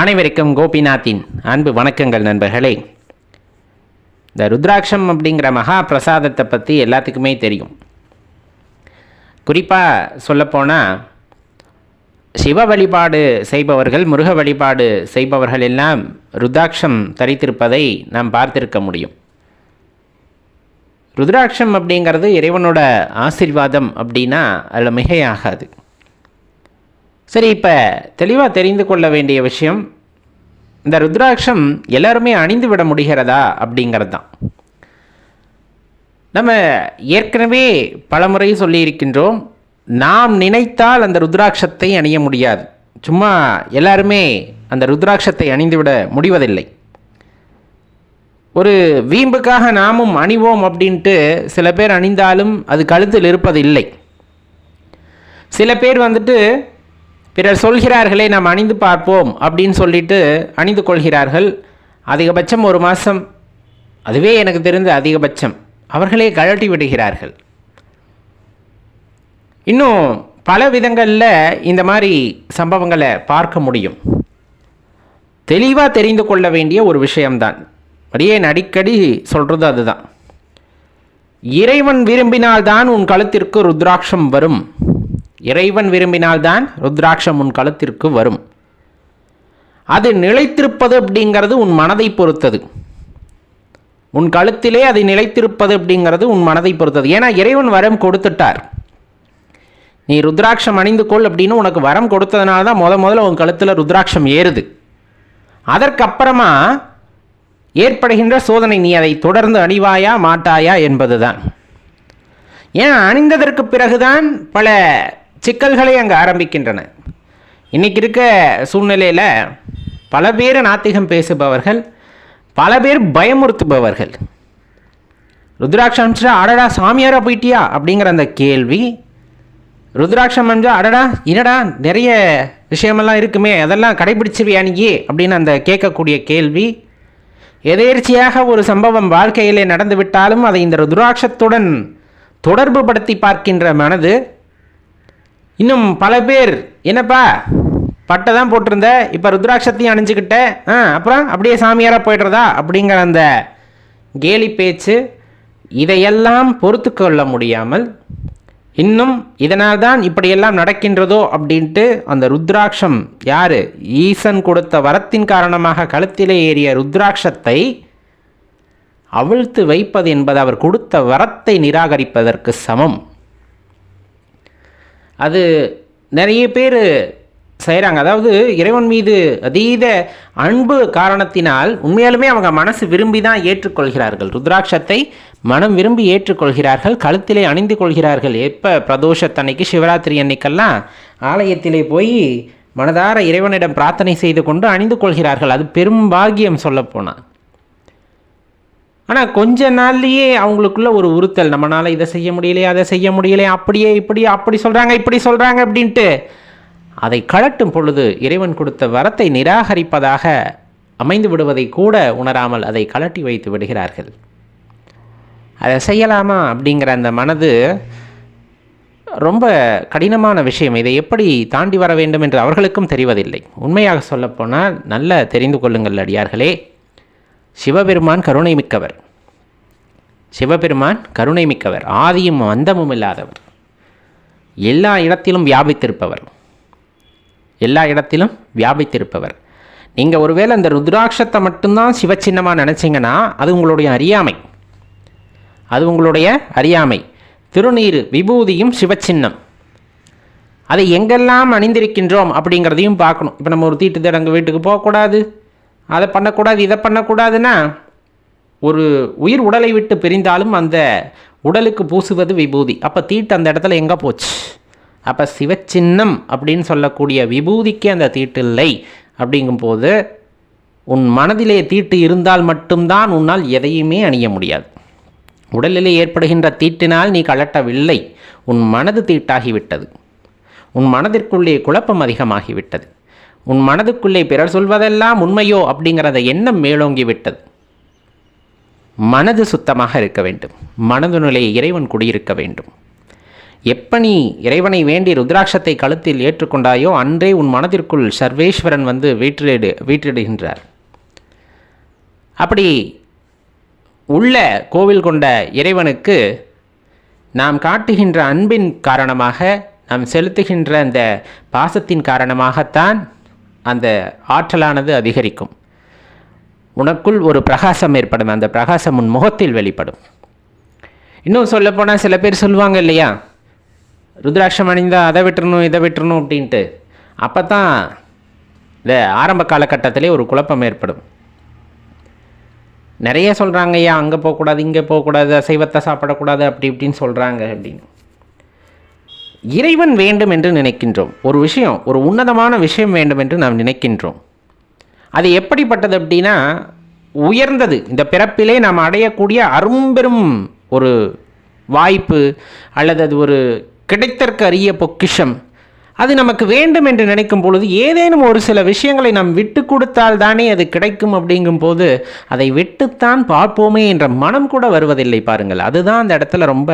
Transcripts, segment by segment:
அனைவருக்கும் கோபிநாத்தின் அன்பு வணக்கங்கள் நண்பர்களே. இந்த ருத்ராட்சம் அப்படிங்கிற மகா பிரசாதத்தை பற்றி எல்லாத்துக்குமே தெரியும். குறிப்பாக சொல்லப்போனால் சிவ வழிபாடு செய்பவர்கள் முருக வழிபாடு செய்பவர்கள் எல்லாம் ருத்ராட்சம் தரித்திருப்பதை நாம் பார்த்திருக்க முடியும். ருத்ராட்சம் அப்படிங்கிறது இறைவனோட ஆசிர்வாதம் அப்படின்னா அதில் மிகையாகாது. சரி இப்போ தெளிவாக தெரிந்து கொள்ள வேண்டிய விஷயம் இந்த ருத்ராட்சம் எல்லாருமே அணிந்து விட முடிகிறதா அப்படிங்கிறது தான் நம்ம ஏற்கனவே பலமுறை சொல்லியிருக்கின்றோம் நாம் நினைத்தால் அந்த ருத்ராட்சத்தை அணிய முடியாது. சும்மா எல்லாருமே அந்த ருத்ராட்சத்தை அணிந்துவிட முடிவதில்லை. ஒரு வீம்புக்காக நாமும் அணிவோம் அப்படின்ட்டு சில பேர் அணிந்தாலும் அது கழுத்தில் இருப்பதில்லை. சில பேர் வந்துட்டு பிறர் சொல்கிறார்களே நாம் அணிந்து பார்ப்போம் அப்படின்னு சொல்லிட்டு அணிந்து கொள்கிறார்கள். அதிகபட்சம் ஒரு மாதம் அதுவே எனக்கு தெரிந்த அதிகபட்சம். அவர்களே கழட்டி விடுகிறார்கள். இன்னும் பல விதங்களில் இந்த மாதிரி சம்பவங்களை பார்க்க முடியும். தெளிவாக தெரிந்து கொள்ள வேண்டிய ஒரு விஷயம்தான். அப்படியே அடிக்கடி சொல்கிறது அதுதான். இறைவன் விரும்பினால்தான் உன் கழுத்திற்கு ருத்ராட்சம் வரும். இறைவன் விரும்பினால்தான் ருத்ராட்சம் உன் கழுத்திற்கு வரும். அது நிலைத்திருப்பது அப்படிங்கிறது உன் மனதை பொறுத்தது. உன் கழுத்திலே அது நிலைத்திருப்பது அப்படிங்கிறது உன் மனதை பொறுத்தது. ஏன்னா இறைவன் வரம் கொடுத்துட்டார். நீ ருத்ராட்சம் அணிந்து கொள் அப்படின்னு உனக்கு வரம் கொடுத்ததுனால தான் முத முதல்ல உன் கழுத்தில் ருத்ராட்சம் ஏறுது. அதற்கப்புறமா ஏற்படுகின்ற சோதனை நீ அதை தொடர்ந்து அணிவாயா மாட்டாயா என்பதுதான். ஏன் அணிந்ததற்கு பிறகுதான் பல சிக்கல்களை அங்கே ஆரம்பிக்கின்றன. இன்றைக்கி இருக்க சூழ்நிலையில் பல பேர் நாத்திகம் பேசுபவர்கள் பல பேர் பயமுறுத்துபவர்கள். ருத்ராட்சம் அடடா சாமியாரா போயிட்டியா? அப்படிங்கிற அந்த கேள்வி ருத்ராட்சம் அமிச்சா அடடா என்னடா நிறைய விஷயமெல்லாம் இருக்குமே அதெல்லாம் கடைபிடிச்சிருவியா நீ அப்படின்னு அந்த கேட்கக்கூடிய கேள்வி எதேர்ச்சியாக ஒரு சம்பவம் வாழ்க்கையிலே நடந்துவிட்டாலும் அதை இந்த ருத்ராட்சத்துடன் தொடர்பு படுத்தி பார்க்கின்ற மனது இன்னும் பல பேர் என்னப்பா பட்டை தான் போட்டிருந்த இப்போ ருத்ராட்சத்தையும் அணிஞ்சுக்கிட்ட ஆ அப்புறம் அப்படியே சாமியாராக போய்டுறதா? அப்படிங்கிற அந்த கேலி பேச்சு இதையெல்லாம் பொறுத்து கொள்ள முடியாமல் இன்னும் இதனால் தான் இப்படியெல்லாம் நடக்கின்றதோ அப்படின்ட்டு அந்த ருத்ராட்சம் யார்? ஈசன் கொடுத்த வரத்தின் காரணமாக கழுத்திலே ஏறிய ருத்ராட்சத்தை அவிழ்த்து வைப்பது என்பது அவர் கொடுத்த வரத்தை நிராகரிப்பதற்கு சமம். அது நிறைய பேர் செய்கிறாங்க அதாவது இறைவன் மீது அதீத அன்பு காரணத்தினால் உண்மையாலுமே அவங்க மனசு விரும்பி தான் ஏற்றுக்கொள்கிறார்கள். ருத்ராட்சத்தை மனம் விரும்பி ஏற்றுக்கொள்கிறார்கள். கழுத்திலே அணிந்து கொள்கிறார்கள். எப்போ பிரதோஷத்தன்னைக்கு சிவராத்திரி அன்னைக்கெல்லாம் ஆலயத்திலே போய் மனதார இறைவனிடம் பிரார்த்தனை செய்து கொண்டு அணிந்து கொள்கிறார்கள். அது பெரும் பாகியம் சொல்லப்போனால் ஆனால் கொஞ்ச நாள்லேயே அவங்களுக்குள்ள ஒரு உறுத்தல். நம்மளால் இதை செய்ய முடியலையே அதை செய்ய முடியலையே அப்படியே இப்படி அப்படி சொல்கிறாங்க இப்படி சொல்கிறாங்க அப்படின்ட்டு. அதை கழட்டும் பொழுது இறைவன் கொடுத்த வரத்தை நிராகரிப்பதாக அமைந்து விடுவதை கூட உணராமல் அதை கலட்டி வைத்து விடுகிறார்கள். அதை செய்யலாமா அப்படிங்கிற அந்த மனது ரொம்ப கடினமான விஷயம். இதை எப்படி தாண்டி வர வேண்டும் என்று அவர்களுக்கும் தெரிவதில்லை. உண்மையாக சொல்லப்போனால் நல்ல தெரிந்து கொள்ளுங்கள் அடியார்களே. சிவபெருமான் கருணை மிக்கவர் சிவபெருமான் கருணை மிக்கவர் ஆதியும் அந்தமும் இல்லாதவர். எல்லா இடத்திலும் வியாபித்திருப்பவர். எல்லா இடத்திலும் வியாபித்திருப்பவர். நீங்கள் ஒருவேளை அந்த ருத்ராட்சத்தை மட்டும்தான் சிவச்சின்னமாக நினச்சிங்கன்னா அது உங்களுடைய அறியாமை. அது உங்களுடைய அறியாமை. திருநீர் விபூதியும் சிவச்சின்னம். அதை எங்கெல்லாம் அணிந்திருக்கின்றோம் அப்படிங்கிறதையும் பார்க்கணும். இப்போ நம்ம ஒரு தீட்டு தடங்கு வீட்டுக்கு போகக்கூடாது. அதை பண்ணக்கூடாது இதை பண்ணக்கூடாதுன்னா ஒரு உயிர் உடலை விட்டு பிரிந்தாலும் அந்த உடலுக்கு பூசுவது விபூதி. அப்போ தீட்டு அந்த இடத்துல எங்கே போச்சு? அப்போ சிவச்சின்னம் அப்படின்னு சொல்லக்கூடிய விபூதிக்கு அந்த தீட்டு இல்லை. அப்படிங்கும்போது உன் மனதிலே தீட்டு இருந்தால் மட்டும்தான் உன்னால் எதையுமே அணிய முடியாது. உடலிலே ஏற்படுகின்ற தீட்டினால் நீ கலட்டவில்லை. உன் மனது தீட்டாகிவிட்டது. உன் மனதிற்குள்ளே குழப்பம் அதிகமாகிவிட்டது. உன் மனதுக்குள்ளே பிறர் சொல்வதெல்லாம் உண்மையோ அப்படிங்கிற அந்த எண்ணம் மேலோங்கி விட்டது மனது சுத்தமாக இருக்க வேண்டும். மனது நிலையை இறைவன் குடியிருக்க வேண்டும். எப்ப நீ இறைவனை வேண்டி ருத்ராட்சத்தை கழுத்தில் ஏற்றுக்கொண்டாயோ அன்றே உன் மனதிற்குள் சர்வேஸ்வரன் வந்து வீற்றிடு வீற்றிடுகின்றார். அப்படி உள்ள கோவில் கொண்ட இறைவனுக்கு நாம் காட்டுகின்ற அன்பின் காரணமாக நாம் செலுத்துகின்ற அந்த பாசத்தின் காரணமாகத்தான் அந்த ஆற்றலானது அதிகரிக்கும். உனக்குள் ஒரு பிரகாசம் ஏற்படும். அந்த பிரகாசம் உன் முகத்தில் வெளிப்படும். இன்னும் சொல்லப்போனால் சில பேர் சொல்லுவாங்க இல்லையா? ருத்ராட்சம் அணிந்தால் அதை விட்டுறணும் இதை விட்டுறணும் அப்படின்ட்டு. அப்போ தான் இந்த ஆரம்ப காலகட்டத்திலே ஒரு குழப்பம் ஏற்படும். நிறைய சொல்கிறாங்க ஐயா அங்கே போகக்கூடாது இங்கே போகக்கூடாது அசைவத்தை சாப்பிடக்கூடாது அப்படி இப்படின்னு சொல்கிறாங்க அப்படின்னு. இறைவன் வேண்டும் என்று நினைக்கின்றோம். ஒரு விஷயம் ஒரு உன்னதமான விஷயம் வேண்டும் என்று நாம் நினைக்கின்றோம். அது எப்படிப்பட்டது அப்படின்னா உயர்ந்தது. இந்த பிறப்பிலே நாம் அடையக்கூடிய அரும்பெரும் ஒரு வாய்ப்பு அல்லது அது ஒரு கிடைத்தற்கு அரிய பொக்கிஷம். அது நமக்கு வேண்டும் என்று நினைக்கும் பொழுது ஏதேனும் ஒரு சில விஷயங்களை நாம் விட்டு கொடுத்தால் தானே அது கிடைக்கும் அப்படிங்கும் போது அதை விட்டுத்தான் பார்ப்போமே என்ற மனம் கூட வருவதில்லை பாருங்கள். அதுதான் அந்த இடத்துல ரொம்ப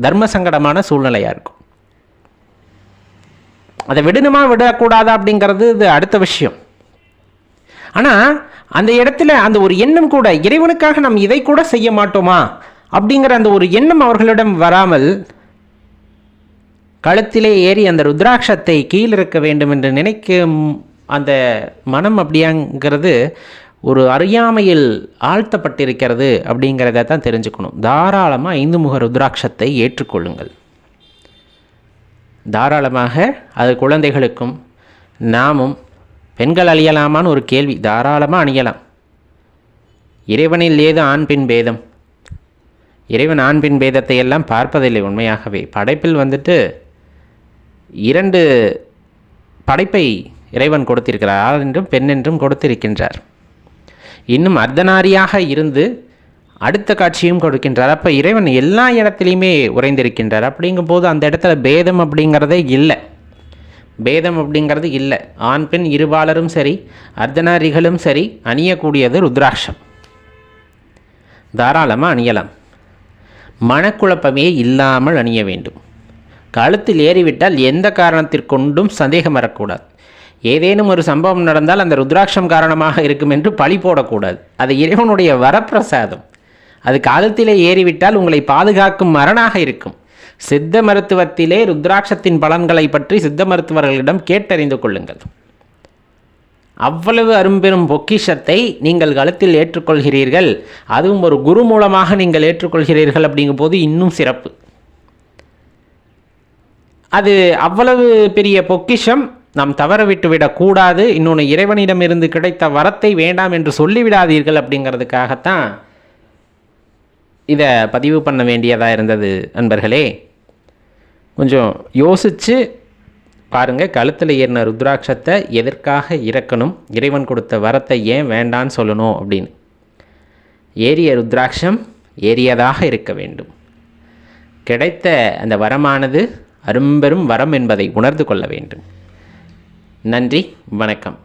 தர்ம சங்கடமான சூழ்நிலையாக இருக்கும். அதை விடணுமா விடக்கூடாதா அப்படிங்கிறது இது அடுத்த விஷயம். ஆனால் அந்த இடத்துல அந்த ஒரு எண்ணம் கூட இறைவனுக்காக நாம் இதை கூட செய்ய மாட்டோமா? அப்படிங்கிற அந்த ஒரு எண்ணம் அவர்களிடம் வராமல் கழுத்திலே ஏறி அந்த ருத்ராட்சத்தை கீழிருக்க வேண்டும் என்று நினைக்கும் அந்த மனம் அப்படியாங்கிறது ஒரு அறியாமையில் ஆழ்த்தப்பட்டிருக்கிறது அப்படிங்கிறத தான் தெரிஞ்சுக்கணும். தாராளமாக ஐந்து முக ருத்ராட்சத்தை ஏற்றுக்கொள்ளுங்கள். தாராளமாக அது குழந்தைகளுக்கும் நாமும் பெண்கள் அழியலாமான்னு ஒரு கேள்வி தாராளமாக அணியலாம். இறைவனில் ஏது ஆண் பின் பேதம்? இறைவன் ஆண் பின் பேதத்தை எல்லாம் பார்ப்பதில்லை உண்மையாகவே. படைப்பில் வந்துட்டு இரண்டு படைப்பை இறைவன் கொடுத்திருக்கிறார் ஆண் என்றும் பெண் என்றும் கொடுத்திருக்கின்றார். இன்னும் அர்த்தநாரியாக இருந்து அடுத்த காட்சியும் கொடுக்கின்றார். அப்போ இறைவன் எல்லா இடத்துலையுமே உறைந்திருக்கின்றார். அப்படிங்கும்போது அந்த இடத்துல பேதம் அப்படிங்கிறதே இல்லை. பேதம் அப்படிங்கிறது இல்லை. ஆண் பெண் இருபாலரும் சரி அர்த்தநாரிகளும் சரி அணியக்கூடியது ருத்ராட்சம். தாராளமாக அணியலாம். மனக்குழப்பமே இல்லாமல் அணிய வேண்டும். கழுத்தில் ஏறிவிட்டால் எந்த காரணத்திற்கொண்டும் சந்தேகம் வரக்கூடாது. ஏதேனும் ஒரு சம்பவம் நடந்தால் அந்த ருத்ராட்சம் காரணமாக இருக்கும் என்று பழி போடக்கூடாது. அது இறைவனுடைய வரப்பிரசாதம். அது காலத்திலே ஏறிவிட்டால் உங்களை பாதுகாக்கும் மரணாக இருக்கும். சித்த மருத்துவத்திலே ருத்ராட்சத்தின் பலன்களை பற்றி சித்த மருத்துவர்களிடம் கேட்டறிந்து கொள்ளுங்கள். அவ்வளவு அரும்பெரும் பொக்கிஷத்தை நீங்கள் கழுத்தில் ஏற்றுக்கொள்கிறீர்கள். அதுவும் ஒரு குரு மூலமாக நீங்கள் ஏற்றுக்கொள்கிறீர்கள் அப்படிங்கும்போது இன்னும் சிறப்பு. அது அவ்வளவு பெரிய பொக்கிஷம் நாம் தவற விடக்கூடாது. இன்னொன்று இறைவனிடமிருந்து கிடைத்த வரத்தை வேண்டாம் என்று சொல்லிவிடாதீர்கள் அப்படிங்கிறதுக்காகத்தான் இதை பதிவு பண்ண வேண்டியதாக இருந்தது நண்பர்களே. கொஞ்சம் யோசித்து பாருங்கள் கழுத்தில் ஏறின ருத்ராட்சத்தை எதற்காக இறக்கணும்? இறைவன் கொடுத்த வரத்தை ஏன் வேண்டான்னு சொல்லணும் அப்படின்னு. ஏறிய ருத்ராட்சம் ஏறியதாக இருக்க வேண்டும். கிடைத்த அந்த வரமானது அரும்பெரும் வரம் என்பதை உணர்ந்து கொள்ள வேண்டும். நன்றி வணக்கம்.